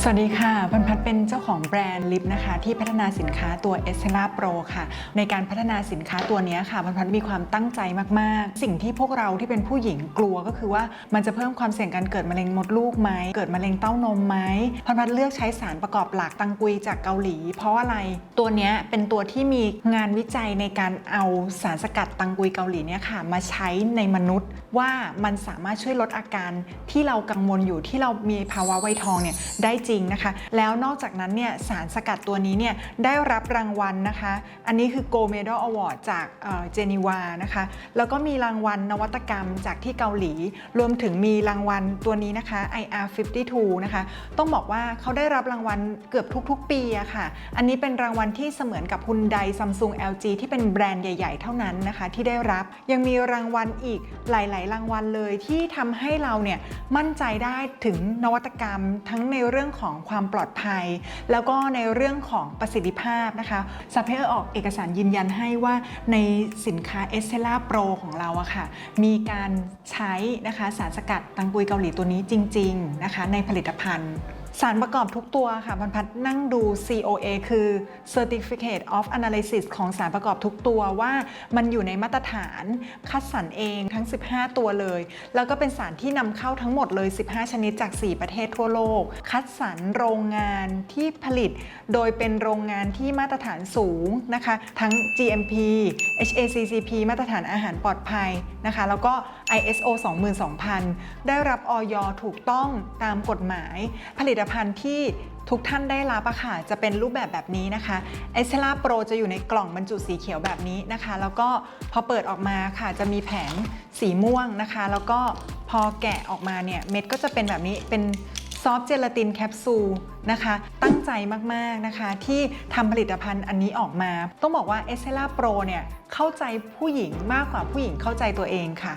สวัสดีค่ะพันพัฒน์เป็นเจ้าของแบรนด์ลิปนะคะ ที่พัฒนาสินค้าตัว e s t e l a Pro ค่ะ ในการพัฒนาสินค้าตัวนี้ค่ะพันพัฒนมีความตั้งใจมาก ๆ สิ่งที่พวกเราที่เป็นผู้หญิงกลัวก็คือว่ามันจะเพิ่มความเสี่ยงการเกิดมะเร็งมดลูกไหมเกิดมะเร็งเต้านมไหมพันพัฒน์เลือกใช้สารประกอบหลักตังกุยจากเกาหลี เพราะอะไรตัวนี้เป็นตัวที่มีงานวิจัยในการเอาสารสกัดตังกุยเกาหลีเนี่ยค่ะมาใช้ในมนุษย์ ว่ามันสามารถช่วยลดอาการที่เรากังวลอยู่ที่เรามีภาวะไวยทองเนี่ยได้จริงนะคะ แล้วนอกจากนั้นเนี่ยสารสกัดตัวนี้เนี่ยได้รับรางวัลนะคะ อันนี้คือ Gold Medal Award จากเจนีวานะคะ แล้วก็มีรางวัลนวัตกรรมจากที่เกาหลี รวมถึงมีรางวัลตัวนี้นะคะ IR52 นะคะ ต้องบอกว่าเขาได้รับรางวัลเกือบทุกๆ ปีอะค่ะ อันนี้เป็นรางวัลที่เสมือนกับฮุนไดซัมซุง LG ที่เป็นแบรนด์ใหญ่ ๆ เท่านั้นนะคะ ที่ได้รับ ยังมีรางวัลอีกหลาย ๆ รางวัลเลยที่ทำให้เราเนี่ยมั่นใจได้ถึงนวัตกรรมทั้งในเรื่องของความปลอดภัย แล้วก็ในเรื่องของประสิทธิภาพนะคะซัพเพอร์ออกเอกสารยืนยันให้ว่าในสินค้าเอสเซล่าโปรของเราอะค่ะมีการใช้นะคะสารสกัดตังกุยเกาหลีตัวนี้จริง ๆนะคะ ในผลิตภัณฑ์ สารประกอบทุกตัวค่ะพันพัดนั่งดู COA คือ Certificate of Analysis ของสารประกอบทุกตัวว่ามันอยู่ในมาตรฐานคัดสรรเองทั้ง 15 ตัวเลย แล้วก็เป็นสารที่นำเข้าทั้งหมดเลย 15 ชนิดจาก 4 ประเทศทั่วโลก คัดสรรโรงงานที่ผลิต โดยเป็นโรงงานที่มาตรฐานสูงนะคะ ทั้ง GMP HACCP มาตรฐานอาหารปลอดภัยนะคะ แล้วก็ ISO 22000 ได้รับออยถูกต้องตามกฎหมายผลิตภัณฑ์ที่ทุกท่านได้รับอะค่ะจะเป็นรูปแบบแบบนี้นะคะเอสเ l ล่าโปรจะอยู่ในกล่องบรรจุสีเขียวแบบนี้นะคะ แล้วก็พอเปิดออกมาค่ะจะมีแผงสีม่วงนะคะ แล้วก็พอแกะออกมาเนี่ยเม็ดก็จะเป็นแบบนี้เป็นซอฟเจลาตินแคปซูลนะคะ ตั้งใจมากๆนะคะ ที่ทำผลิตภัณฑ์อันนี้ออกมา ต้องบอกว่า e s t e l l a Pro เนี่ยเข้าใจผู้หญิงมากกว่าผู้หญิงเข้าใจตัวเองค่ะ